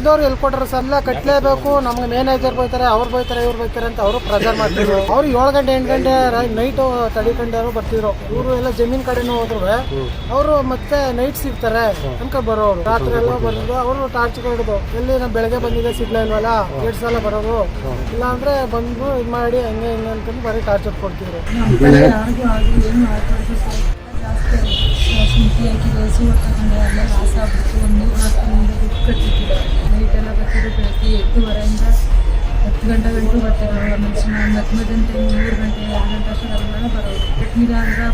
ಇಲ್ದವ್ರು ಎಲ್ಲಿ ಕೊಟ್ಟರು ಸರ್? ಎಲ್ಲ ಕಟ್ಲೇಬೇಕು. ನಮ್ಗೆ ಮ್ಯಾನೇಜರ್ ಬೈತಾರೆ, ಅವ್ರು ಬೈತಾರೆ, ಇವ್ರು ಬೈತಾರೆ ಅಂತ ಅವರು ಪ್ರೆಸರ್ ಮಾಡ್ತಿದ್ರು. ಅವ್ರು ಏಳು ಗಂಟೆ, ಎಂಟು ಗಂಟೆ ನೈಟು ತಡಿಕೊಂಡವರು ಬರ್ತಿದ್ರು. ಇವರು ಎಲ್ಲ ಜಮೀನ್ ಕಡೆನೂ ಹೋದ್ರು. ಅವರು ಮತ್ತೆ ನೈಟ್ ಸಿಗ್ತಾರೆ ತಂಕ ಬರೋರು. ರಾತ್ರಿ ಎಲ್ಲ ಬರೋದು ಅವರು ಟಾರ್ಚ್ ಕೊಡೋದು ಎಲ್ಲಿ ನಾವು ಬೆಳಗ್ಗೆ ಬಂದಿದೆ ಸಿಗ್ಲೇ ಇಲ್ವಲ್ಲ, ಎರಡು ಸಲ ಬರೋರು. ಇಲ್ಲ ಅಂದ್ರೆ ಬಂದು ಇದು ಮಾಡಿ, ಹಂಗೆ ಹಿಂಗೆ ಅಂತಂದು ಬರೀ ಟಾರ್ಚರ್ ಕೊಡ್ತಿದ್ರು ಹಾಕಿದೆ ಸೂಟ್ ತಗೊಂಡೆ ಎಲ್ಲ ಲಾಸ್ ಆಗ್ಬಿಟ್ಟು ಒಂದು ದುಡ್ಡು ಕಟ್ಟಿದ್ದಿಲ್ಲ ನೈಟೆಲ್ಲ ಬೆಳಗ್ಗೆ ಎದ್ದುವರೆಯಿಂದ ಹತ್ತು ಗಂಟೆ ಗಂಟು ಬರ್ತಾರೆ ಒಂದೊಂದು ಹತ್ತು ಗಂಟೆ, ಮೂರು ಗಂಟೆ, ಎರಡು ಗಂಟೆ ಅಷ್ಟೊಂದೆಲ್ಲ ಬರೋದು. ಕಟ್ಟಿಲ್ಲ ಅಂದ್ರೆ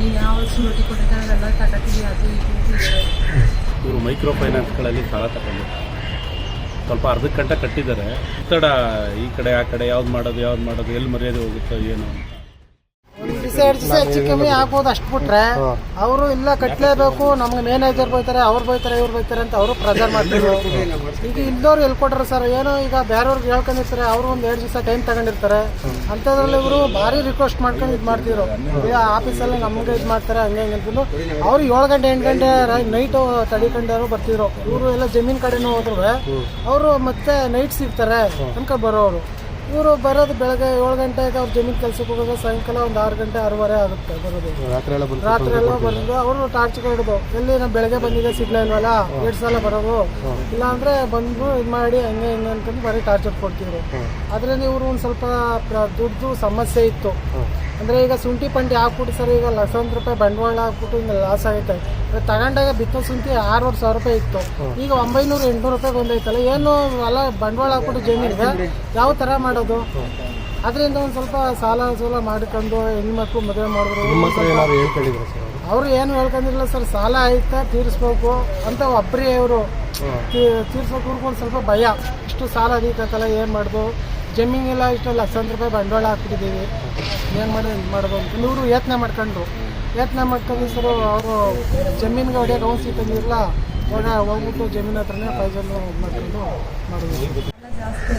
ನೀವು ಯಾವ ರೊಟ್ಟಿ ಕೊಟ್ಟಿದ್ದಾರೆ ಅದೆಲ್ಲ ತಗೋತೀವಿ, ಅದು ಇದು. ಇವರು ಮೈಕ್ರೋ ಫೈನಾನ್ಸ್ಗಳಲ್ಲಿ ಸಾಲ ತಗೊಂಡಿದ್ದಾರೆ. ಸ್ವಲ್ಪ ಅರ್ಧಕ್ಕೆ ಗಂಟೆ ಕಟ್ಟಿದ್ದಾರೆ. ಒತ್ತಡ ಈ ಕಡೆ, ಆ ಕಡೆ, ಯಾವ್ದು ಮಾಡೋದು ಯಾವ್ದು ಮಾಡೋದು, ಎಲ್ಲಿ ಮರ್ಯಾದೆ ಹೋಗುತ್ತೋ, ಏನು ಎರಡು ದಿವಸ ಹೆಚ್ಚು ಕಮ್ಮಿ ಆಗ್ಬೋದು ಅಷ್ಟು ಬಿಟ್ರೆ ಅವರು ಇಲ್ಲ ಕಟ್ಟಲೇಬೇಕು ನಮ್ಗೆ ಮ್ಯಾನೇಜರ್ ಬೈತಾರೆ ಅವ್ರು ಬೈತಾರೆ ಇವ್ರು ಬೈತಾರೆ ಅಂತ ಅವರು ಪ್ರೆಜರ್ ಮಾಡ್ತಿದ್ರು. ಈಗ ಇಲ್ದವ್ರು ಎಲ್ಲಿ ಕೊಟ್ರ ಸರ್ ಏನೋ ಈಗ ಬೇರೆಯವ್ರಿಗೆ ಹೇಳ್ಕೊಂಡಿರ್ತಾರೆ ಅವರು ಒಂದು ಎರಡು ದಿವಸ ಟೈಮ್ ತಗೊಂಡಿರ್ತಾರೆ. ಅಂಥದ್ರಲ್ಲಿ ಇವರು ಭಾರಿ ರಿಕ್ವೆಸ್ಟ್ ಮಾಡ್ಕೊಂಡು ಇದು ಮಾಡ್ತಿದ್ರು. ಈಗ ಆಫೀಸಲ್ಲಿ ನಮ್ಗೆ ಇದು ಮಾಡ್ತಾರೆ ಹಂಗೆ ಹಿಂಗೆ ಅಂತಂದು ಅವ್ರು ಏಳು ಗಂಟೆ ಎಂಟು ಗಂಟೆ ನೈಟು ತಡಿಕೊಂಡವರು ಬರ್ತಿದ್ರು. ಇವರು ಎಲ್ಲ ಜಮೀನ್ ಕಡೆನೂ ಹೋದ್ರು. ಅವರು ಮತ್ತೆ ನೈಟ್ ಸಿಗ್ತಾರೆ ಅನ್ಕೊಂಡ್ ಬರೋರು. ಇವರು ಬರೋದು ಬೆಳಗ್ಗೆ ಏಳು ಗಂಟೆಗೆ ಅವ್ರ ಜಮೀನ್ ಕೆಲ್ಸಕ್ಕೆ ಹೋಗೋದು ಸಾಯಂಕಾಲ ಒಂದು ಆರು ಗಂಟೆ ಆರೂವರೆ ಆಗುತ್ತೆ ಬರೋದು. ರಾತ್ರಿ ಎಲ್ಲ ಬಂದು ರಾತ್ರಿ ಎಲ್ಲ ಬರೋದು ಅವರು ಟಾರ್ಚ್ ಹಿಡಿದು ಎಲ್ಲಿ ನಾವು ಬೆಳಗ್ಗೆ ಬಂದಿದೆ ಸಿಗ್ಲ ಇಲ್ವಲ್ಲ ಎರಡು ಸಲ ಬರೋದು. ಇಲ್ಲಾಂದ್ರೆ ಬಂದು ಇದು ಮಾಡಿ ಹಂಗೆ ಹಿಂಗೆ ಅಂತಂದು ಬರೀ ಟಾರ್ಚರ್ ಕೊಡ್ತಿದ್ರು. ಅದರಲ್ಲಿ ಇವರು ಒಂದು ಸ್ವಲ್ಪ ದುಡ್ಡು ಸಮಸ್ಯೆ ಇತ್ತು. ಅಂದ್ರೆ ಈಗ ಶುಂಠಿ ಪಂಡಿ ಹಾಕ್ಬಿಟ್ಟು ಸರ್ ಈಗ ಲಕ್ಷಾಂತರ ರೂಪಾಯಿ ಬಂಡವಾಳ ಹಾಕ್ಬಿಟ್ಟು ಹಿಂಗೆ ಲಾಸ್ ಆಗೈತೆ. ಇವಾಗ ತಗೊಂಡಾಗ ಬಿತ್ತೋ ಶುಂಠಿ ಆರೂವರೆ ಸಾವಿರ ರೂಪಾಯಿ ಇತ್ತು. ಈಗ ಒಂಬೈನೂರು ಎಂಟುನೂರು ರೂಪಾಯಿ ಬಂದೈತಲ್ಲ ಏನು ಅಲ್ಲ ಬಂಡವಾಳ ಹಾಕ್ಬಿಟ್ಟು ಜಮೀನಿಗೆ ಯಾವ ಥರ ಮಾಡೋದು? ಅದರಿಂದ ಒಂದು ಸ್ವಲ್ಪ ಸಾಲ ಸೂಲ ಮಾಡ್ಕೊಂಡು ಹೆಣ್ಮಕ್ಳು ಮದುವೆ ಮಾಡಿದ್ರು. ಅವರು? ಏನು ಹೇಳ್ಕೊಂಡಿರಲಿಲ್ಲ ಸರ್ ಸಾಲ ಆಯ್ತಾ ತೀರಿಸ್ಬೇಕು ಅಂತ ಒಬ್ಬರೇ ಅವರು ತೀರ್ಸೋಕೆ ಒಂದು ಸ್ವಲ್ಪ ಭಯ. ಇಷ್ಟು ಸಾಲ ಅದೀತಲ್ಲ ಏನು ಮಾಡ್ದು? ಜಮೀನೆಲ್ಲ ಇಷ್ಟು ಲಕ್ಷಾಂತರ ರೂಪಾಯಿ ಬಂಡವಾಳ ಹಾಕ್ಬಿಟ್ಟಿದ್ದೀವಿ. ಏನು ಮಾಡಿ, ಇದು ಮಾಡೋದು ಯತ್ನ ಮಾಡ್ಕೊಂಡ್ರು. ಯತ್ನ ಮಾಡ್ಕೊಂಡು ಸರ್ ಅವರು ಜಮೀನಿಗೆ ಹೊಡೆಯೋಕೆ ತಂದಿರಲ್ಲ ಇವಾಗ ಹೋಗ್ಬಿಟ್ಟು ಜಮೀನ್ ಹತ್ರನೇ ಪೈಸನ್ನು ಮಾಡ್ಕೊಂಡು ಮಾಡೋದು ಎಲ್ಲ ಜಾಸ್ತಿ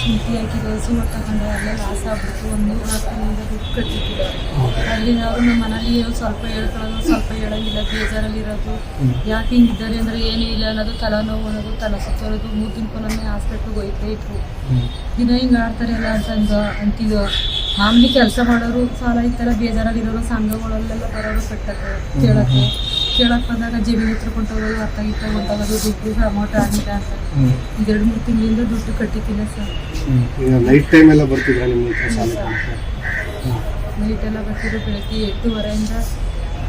ಶುಂಠಿ ಸೂಟ್ ತಗೊಂಡೆ ಎಲ್ಲ ಲಾಸ್ ಆಗ್ಬಿಟ್ಟು ಒಂದು ತಿಂಗಳಿಂದ ದುಡ್ಡು ಕಟ್ಟಿದ್ದಿಲ್ಲ ಅಲ್ಲಿ ನಾವು ನಮ್ಮ ಮನೇಲಿ ಸ್ವಲ್ಪ ಹೇಳ್ಕೊಳ್ಳೋದು ಸ್ವಲ್ಪ ಹೇಳಂಗಿಲ್ಲ ಬೇಜಾರಲ್ಲಿ ಇರೋದು. ಯಾಕೆ ಹಿಂಗಿದ್ದಾರೆ ಅಂದ್ರೆ ಏನೂ ಇಲ್ಲ ಅನ್ನೋದು ತಲೆನೋವು ಅನ್ನೋದು ತಲೆ ಸುತ್ತೋದು ಮೂರು ದಿನಕ್ಕೊಮ್ಮೆ ಹಾಸ್ಪಿಟ್ಲಿಗೆ ಹೋಯ್ತಾ ಇದ್ರು. ದಿನ ಹಿಂಗೆ ಆಡ್ತಾರಲ್ಲ ಅಂತಂದ ಅಂತಿದ್ದು ಮಾಮೂಲಿ ಕೆಲಸ ಮಾಡೋರು ಸಾಲ ಇತ್ತಲ್ಲ ಬೇಜಾರಲ್ಲಿರೋರು ಸಂಘಗಳಲ್ಲೆಲ್ಲ ಬರೋರು ಕಟ್ಟಕ್ಕೆ ಕೇಳಕ್ಕೆ. ಕೇಳಕ್ಕೆ ಬಂದಾಗ ಜಮೀನು ಹತ್ರ ಕೊಂಡೋಗೋದು ಅರ್ಥ ಗಿಟ್ಟ ಕೊಂಡೋಗೋದು ದುಡ್ಡು ಅಮೌಂಟ್ ಆಗಿಲ್ಲ ಅಂತ. ಇದೆರಡು ಮೂರು ತಿಂಗಳಿಂದ ದುಡ್ಡು ಕಟ್ಟಿದ್ದೀನಿ ಸರ್. ಈಗ ನೈಟ್ ಟೈಮ್ ಎಲ್ಲ ಬರ್ತಿದ್ರ ನಿಮ್ಮ? ನೈಟ್ ಎಲ್ಲ ಬರ್ತಿದ್ರು ಬೆಳಗ್ಗೆ ಎಂಟೂವರೆಯಿಂದ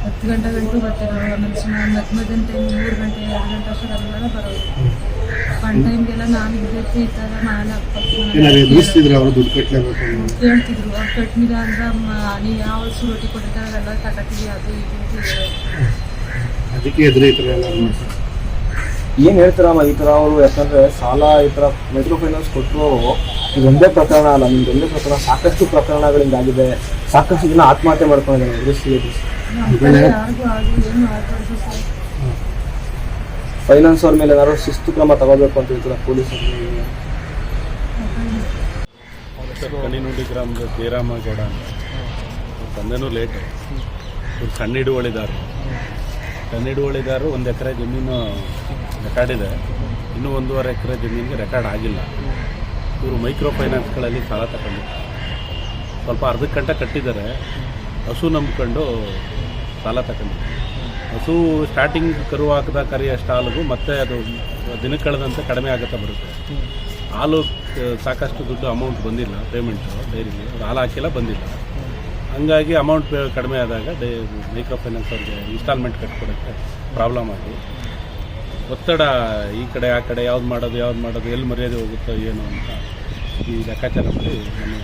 ಹತ್ತು ಗಂಟೆ ಬರ್ತಿರೋ ಬರ್ತಿರೋರು ಒಂದೊಂದು ಮಧ್ಯ ಟೈಮ್ ಮೂರು ಗಂಟೆ ಎರಡು ಗಂಟೆ ಅಷ್ಟೊಂದೆಲ್ಲ ಬರೋದು. ಒನ್ ಟೈಮ್ಗೆಲ್ಲ ನಾನು ಇದ್ದಕ್ಕೆ ಈ ಥರ ನಾನು ಹೇಳ್ತಿದ್ರು ಅವ್ರು ಕಟ್ಟಿಲ್ಲ ಅಂದ್ರೆ ನೀವು ಯಾವ ರೊಟ್ಟಿ ಕೊಟ್ಟಿದ್ದಾರೆ ಅದೆಲ್ಲ ತಗೋತೀವಿ ಅದು ಇದು ಅಂತ ಎದುರು ಅದಕ್ಕೆ ಥರ ಎಲ್ಲ ಮಾಡ್ತಾರೆ. ಏನ್ ಹೇಳ್ತಾರಮ್ಮ ಈ ಥರ ಅವರು? ಯಾಕಂದ್ರೆ ಸಾಲ ಈ ತರ ಮೈಕ್ರೋ ಫೈನಾನ್ಸ್ ಕೊಟ್ಟರು ಇದೊಂದೇ ಪ್ರಕರಣ ಅಲ್ಲ ನಿಮ್ದು ಒಂದೇ ಪ್ರಕರಣ ಸಾಕಷ್ಟು ಪ್ರಕರಣಗಳಿಂದಾಗಿದೆ ಸಾಕಷ್ಟು ಜನ ಆತ್ಮಹತ್ಯೆ ಮಾಡ್ಕೊಂಡಿದ್ದಾರೆ ಎದುರಿಸಿ ಎದುರಿಸಿ ಫೈನಾನ್ಸ್ ಅವ್ರ ಮೇಲೆ ಏನಾದ್ರು ಶಿಸ್ತು ಕ್ರಮ ತಗೋಬೇಕು ಅಂತ ಹೇಳ್ತಾರೆ ಪೊಲೀಸ್ ಕನಿನುಡಿ ಗ್ರಾಮದ ಜಯರಾಮಗೌಡ ಅಂತ. ಅವ್ರ ತಂದೆನೂ ಲೇಟ್ ಇವ್ರು ಸಣ್ಣ ಹಿಡುವಳಿದಾರರು ಒಂದು ಎಕರೆ ಜಮೀನು ರೆಕಾರ್ಡ್ ಇದೆ. ಇನ್ನೂ ಒಂದೂವರೆ ಎಕರೆ ಜಮೀನಿಗೆ ರೆಕಾರ್ಡ್ ಆಗಿಲ್ಲ. ಇವರು ಮೈಕ್ರೋ ಫೈನಾನ್ಸ್ಗಳಲ್ಲಿ ಸಾಲ ತಗೊಂಡಿದ್ದಾರೆ. ಸ್ವಲ್ಪ ಅರ್ಧ ಗಂಟೆ ಕಟ್ಟಿದ್ದಾರೆ. ಹಸು ನಂಬ್ಕೊಂಡು ಸಾಲ ತಗೊಂಡಿದ್ದಾರೆ. ಹಸು ಸ್ಟಾರ್ಟಿಂಗ್ ಕರು ಹಾಕಿದ ಕರಿ ಅಷ್ಟು ಹಾಲಿಗೂ ಮತ್ತೆ ಅದು ದಿನ ಕಳೆದಂತೆ ಕಡಿಮೆ ಆಗುತ್ತಾ ಬರುತ್ತೆ. ಹಾಲು ಸಾಕಷ್ಟು ದುಡ್ಡು ಅಮೌಂಟ್ ಬಂದಿಲ್ಲ ಪೇಮೆಂಟು ಡೈರಿಗೆ ಹಾಲು ಹಾಕಿಲ್ಲ, ಬಂದಿಲ್ಲ. ಹಂಗಾಗಿ ಅಮೌಂಟ್ ಕಡಿಮೆ ಆದಾಗ ಡೇ ಮೈಕ್ರೋ ಫೈನಾನ್ಸ್ ಅವ್ರಿಗೆ ಇನ್ಸ್ಟಾಲ್ಮೆಂಟ್ ಕಟ್ಕೊಡೋಕ್ಕೆ ಪ್ರಾಬ್ಲಮ್ ಆಗಿ. ಒತ್ತಡ ಈ ಕಡೆ ಆ ಕಡೆ ಯಾವ್ದು ಮಾಡೋದು ಯಾವ್ದು ಮಾಡೋದು, ಎಲ್ಲಿ ಮರ್ಯಾದೆ ಹೋಗುತ್ತೋ ಏನು ಅಂತ ಈ ಲೆಕ್ಕಾಚಾರ ಮಾಡಿ ನಾನು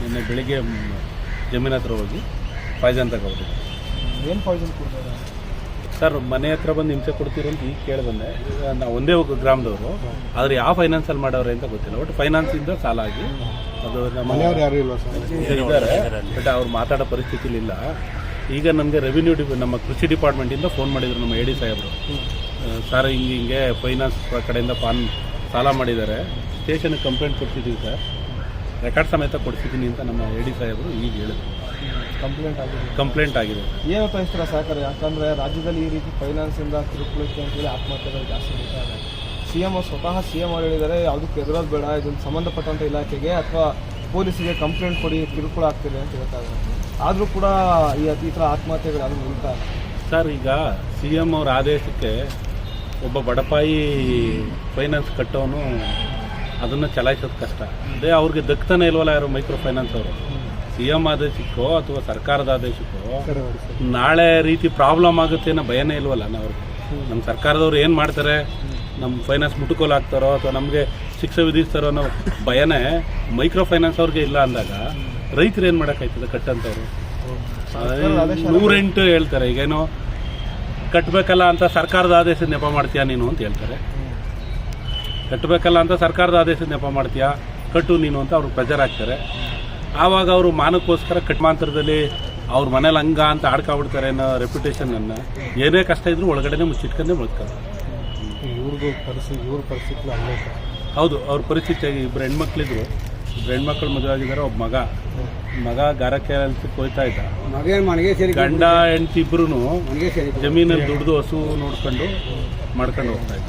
ನಿನ್ನೆ ಬೆಳಿಗ್ಗೆ ಜಮೀನ ಹತ್ರ ಹೋಗಿ ಪಾಯ್ಸನ್ ತಗೊಬಿಟ್ಟಿದ್ದೆ ಏನು ಪಾಯ್ಸನ್ ಕೊಡ್ತಾರೆ? ಸರ್ ಮನೆ ಹತ್ರ ಬಂದು ಹಿಂಸೆ ಕೊಡ್ತೀರಿ ಅಂತ ಈಗ ಕೇಳಿ ಬಂದೆ. ನಾವು ಒಂದೇ ಗ್ರಾಮದವರು. ಆದ್ರೆ ಯಾವ ಫೈನಾನ್ಸಲ್ಲಿ ಮಾಡವ್ರೆ ಅಂತ ಗೊತ್ತಿಲ್ಲ. ಒಟ್ಟು ಫೈನಾನ್ಸಿಂದ ಸಾಲ ಆಗಿ ಅದು ನಮ್ಮ ಮನೆಯವ್ರು ಯಾರು ಇದ್ದಾರೆ. ಬಟ್ ಅವ್ರು ಮಾತಾಡೋ ಪರಿಸ್ಥಿತಿ ಇಲ್ಲ ಈಗ ನಮಗೆ ರೆವಿನ್ಯೂ ಡಿ ನಮ್ಮ ಕೃಷಿ ಡಿಪಾರ್ಟ್ಮೆಂಟಿಂದ ಫೋನ್ ಮಾಡಿದ್ರು ನಮ್ಮ ಎ ಡಿ ಸಾಹೇಬರು. ಸರ್ ಹಿಂಗೆ ಹಿಂಗೆ ಫೈನಾನ್ಸ್ ಕಡೆಯಿಂದ ಪಾನ್ ಸಾಲ ಮಾಡಿದ್ದಾರೆ. ಸ್ಟೇಷನ್ಗೆ ಕಂಪ್ಲೇಂಟ್ ಕೊಡ್ತಿದ್ದೀವಿ ಸರ್. ರೆಕಾರ್ಡ್ ಸಮೇತ ಕೊಡ್ತಿದ್ದೀನಿ ಅಂತ ನಮ್ಮ ಎ ಡಿ ಸಾಹೇಬರು ಈಗ ಹೇಳಿದ್ರು. ಕಂಪ್ಲೇಂಟ್ ಆಗಿದೆ. ಕಂಪ್ಲೇಂಟ್ ಆಗಿದೆ. ಏನು ಬಯಸ್ತೀರ ಸಹಕಾರ? ಯಾಕಂದ್ರೆ ರಾಜ್ಯದಲ್ಲಿ ಈ ರೀತಿ ಫೈನಾನ್ಸ್ ಇಂದ ಕಿರುಕುಳಕ್ಕೆ ಅಂತೇಳಿ ಆತ್ಮಹತ್ಯೆಗಳು ಜಾಸ್ತಿ ಇದೆ. ಸಿ ಎಂ ಸ್ವತಃ ಸಿ ಎಂ ಅವರು ಹೇಳಿದ್ದಾರೆ ಯಾವುದಕ್ಕೆ ಎದುರೋದು ಬೇಡ ಇದನ್ನು ಸಂಬಂಧಪಟ್ಟಂಥ ಇಲಾಖೆಗೆ ಅಥವಾ ಪೊಲೀಸಿಗೆ ಕಂಪ್ಲೇಂಟ್ ಕೊಡಿ ಕಿರುಕುಳ ಆಗ್ತಿದೆ ಅಂತ ಹೇಳ್ತಾ ಇದ್ದಾರೆ. ಆದರೂ ಕೂಡ ಈ ಅತಿ ಥರ ಆತ್ಮಹತ್ಯೆಗಳು ಯಾರು ನಿಲ್ತಾ ಸರ್ ಈಗ ಸಿ ಎಂ ಅವ್ರ ಆದೇಶಕ್ಕೆ ಒಬ್ಬ ಬಡಪಾಯಿ ಫೈನಾನ್ಸ್ ಕಟ್ಟೋನು ಅದನ್ನು ಚಲಾಯಿಸೋದು ಕಷ್ಟ. ಅದೇ ಅವ್ರಿಗೆ ದಕ್ತಾನೆ ಇಲ್ವಲ್ಲ ಯಾರು ಮೈಕ್ರೋ ಫೈನಾನ್ಸ್ ಅವರು? ಸಿ ಎಂ ಆದೇಶಕ್ಕೋ ಅಥವಾ ಸರ್ಕಾರದ ಆದೇಶಕ್ಕೋ ನಾಳೆ ರೀತಿ ಪ್ರಾಬ್ಲಮ್ ಆಗುತ್ತೆ ಅನ್ನೋ ಭಯನೇ ಇಲ್ವಲ್ಲ? ನಾವು ನಮ್ಮ ಸರ್ಕಾರದವ್ರು ಏನು ಮಾಡ್ತಾರೆ? ನಮ್ಮ ಫೈನಾನ್ಸ್ ಮುಟುಕೋಲು ಹಾಕ್ತಾರೋ ಅಥವಾ ನಮಗೆ ಶಿಕ್ಷೆ ವಿಧಿಸ್ತಾರೋ ಅನ್ನೋ ಭಯನೇ ಮೈಕ್ರೋ ಫೈನಾನ್ಸ್ ಅವ್ರಿಗೆ ಇಲ್ಲ ಅಂದಾಗ ರೈತರು ಏನು ಮಾಡೋಕ್ಕಾಯ್ತದೆ ಕಟ್ಟಂತವ್ರು? ನೂರೆಂಟು ಹೇಳ್ತಾರೆ. ಈಗೇನೋ ಕಟ್ಟಬೇಕಲ್ಲ ಅಂತ ಸರ್ಕಾರದ ಆದೇಶದ ನೆಪ ಮಾಡ್ತೀಯಾ ನೀನು ಅಂತ ಹೇಳ್ತಾರೆ. ಕಟ್ಟಬೇಕಲ್ಲ ಅಂತ ಸರ್ಕಾರದ ಆದೇಶದ ನೆಪ ಮಾಡ್ತೀಯಾ? ಕಟ್ಟು ನೀನು ಅಂತ ಅವ್ರಿಗೆ ಪ್ರೆಜರ್ ಹಾಕ್ತಾರೆ. ಆವಾಗ ಅವರು ಮಾನಕ್ಕೋಸ್ಕರ ಕಟ್ಮಾಂತರದಲ್ಲಿ ಅವ್ರ ಮನೇಲಿ ಹಂಗ ಅಂತ ಆಡ್ಕೊಬಿಡ್ತಾರೆ ಅನ್ನೋ ರೆಪ್ಯುಟೇಷನನ್ನು ಏನೇ ಕಷ್ಟ ಇದ್ರೂ ಒಳಗಡೆನೆ ಮುಚ್ಚಿಟ್ಕೊಂಡೇ ಬದುಕ್ತಾರೆ ಇವ್ರಿಗೂ ಪರಿಸ್ಥಿತಿ ಇವ್ರ ಪರಿಸ್ಥಿತಿ ಅಲ್ಲೇ. ಹೌದು ಅವ್ರ ಪರಿಸ್ಥಿತಿಯಾಗಿ ಇಬ್ಬರು ಹೆಣ್ಮಕ್ಳಿದ್ರು. ಇಬ್ಬರು ಹೆಣ್ಮಕ್ಳು ಮದುವೆ ಆಗಿದ್ದಾರೆ ಒಬ್ಬ ಮಗ. ಮಗ ಗಾರ ಕೊಯ್ತಾ ಹೋಯ್ತಾ ಇದ್ದ ಗಂಡ ಹೆಂಡತಿ ಇಬ್ರು ಸೇರಿ ಜಮೀನಲ್ಲಿ ದುಡ್ದು ಹಸು ನೋಡ್ಕೊಂಡು ಮಾಡ್ಕೊಂಡು ಹೋಗ್ತಾ ಇದ್ದ